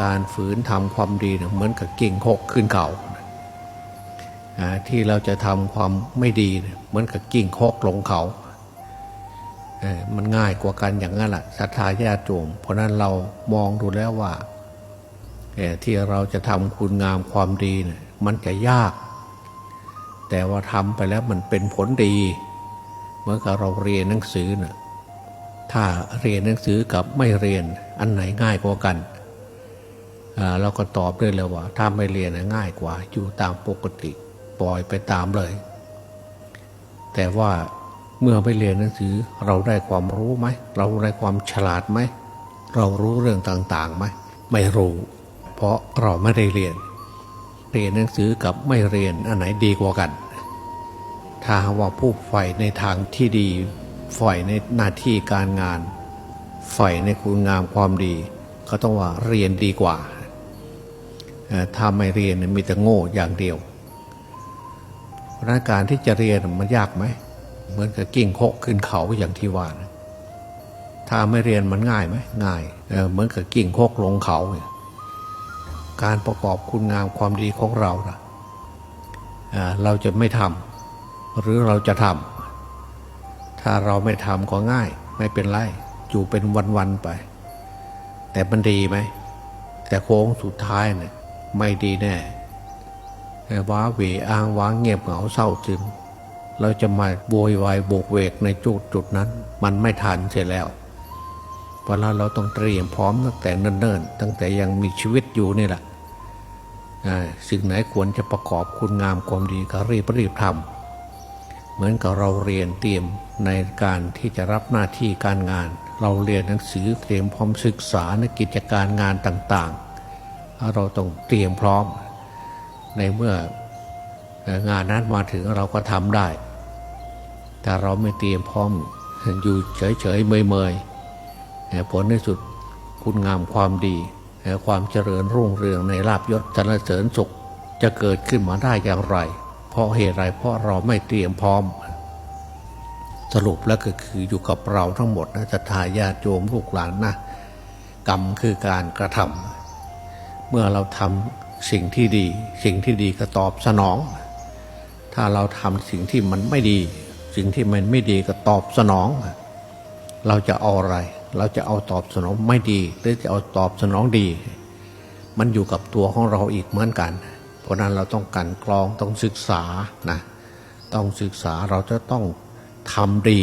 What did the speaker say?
การฝืนทำความดีเหมือนกับกิ่งหกขึ้นเขาอ่าที่เราจะทำความไม่ดีเหมือนกับกิ่งหกลงเขามันง่ายกว่ากันอย่างนั้นแหละศรัทธาญาติโยมเพราะนั้นเรามองดูแล้วว่าที่เราจะทำคุณงามความดีเนี่ยมันจะยาก แต่ว่าทำไปแล้วมันเป็นผลดีเหมื่อนกับเราเรียนหนังสือน่ะถ้าเรียนหนังสือกับไม่เรียนอันไหนง่ายกว่ากัน เราก็ตอบได้เลยว่าถ้าไม่เรียนง่ายกว่า อยู่ตามปกติปล่อยไปตามเลย แต่ว่าเมื่อไม่เรียนหนังสือเราได้ความรู้ไหมเราได้ความฉลาดไหมเรารู้เรื่องต่างๆไหมไม่รู้ เพราะเราไม่ได้เรียน เรียนหนังสือกับไม่เรียนอันไหนดีกว่ากัน ถ้าว่าผู้ใฝ่ในทางที่ดีใฝ่ในหน้าที่การงานใฝ่ในคุณงามความดี ก็ต้องว่าเรียนดีกว่า ถ้าไม่เรียนเนี่ยมีแต่โง่อย่างเดียวเพราะนั้นการที่จะเรียนมันยากไหมเหมือนกับกิ่งโคกขึ้นเขาอย่างที่ว่านะถ้าไม่เรียนมันง่ายไหมง่ายเเหมือนกับกิ่งโคกลงเขาเนี่ยการประกอบคุณงามความดีของเรานะอ่าเราจะไม่ทำหรือเราจะทำถ้าเราไม่ทำก็ง่าย ไม่เป็นไรอยู่เป็นวันๆไป แต่มันดีไหมแต่โค้งสุดท้ายเนี่ย ไม่ดีแน่ว้าเหวอ้างว้างเงียบเหงาเศร้าซึมเราจะมาโวยวายโบกเวกในจุดจุดนั้น มันไม่ทันเสียแล้วเพราะเราต้องเตรียมพร้อมตั้งแต่เนิ่นๆ ตั้งแต่ยังมีชีวิตอยู่นี่แหละสิ่งไหนควรจะประกอบคุณงามความดีก็รีบรีบทำเหมือนกับเราเรียนเตรียมในการที่จะรับหน้าที่การงาน เราเรียนหนังสือเตรียมพร้อมศึกษาในกิจการงานต่างๆ เราต้องเตรียมพร้อม ในเมื่องานนั้นมาถึงเราก็ทำได้ แต่เราไม่เตรียมพร้อมอยู่เฉยๆเมยๆผลในสุดคุณงามความดี ความเจริญรุ่งเรืองในลาบยศสรรเสริญสุขจะเกิดขึ้นมาได้อย่างไร เพราะเหตุไรเพราะเราไม่เตรียมพร้อม สรุปแล้วก็คืออยู่กับเราทั้งหมดนะจะทายาโยมลูกหลานนะกรรมคือการกระทำ เมื่อเราทำสิ่งที่ดี สิ่งที่ดีก็ตอบสนอง ถ้าเราทำสิ่งที่มันไม่ดี สิ่งที่มันไม่ดีก็ตอบสนอง เราจะเอาอะไร เราจะเอาตอบสนองไม่ดี หรือจะเอาตอบสนองดี มันอยู่กับตัวของเราอีกเหมือนกัน เพราะนั้นเราต้องกันกรองต้องศึกษานะต้องศึกษาเราจะต้องทำดี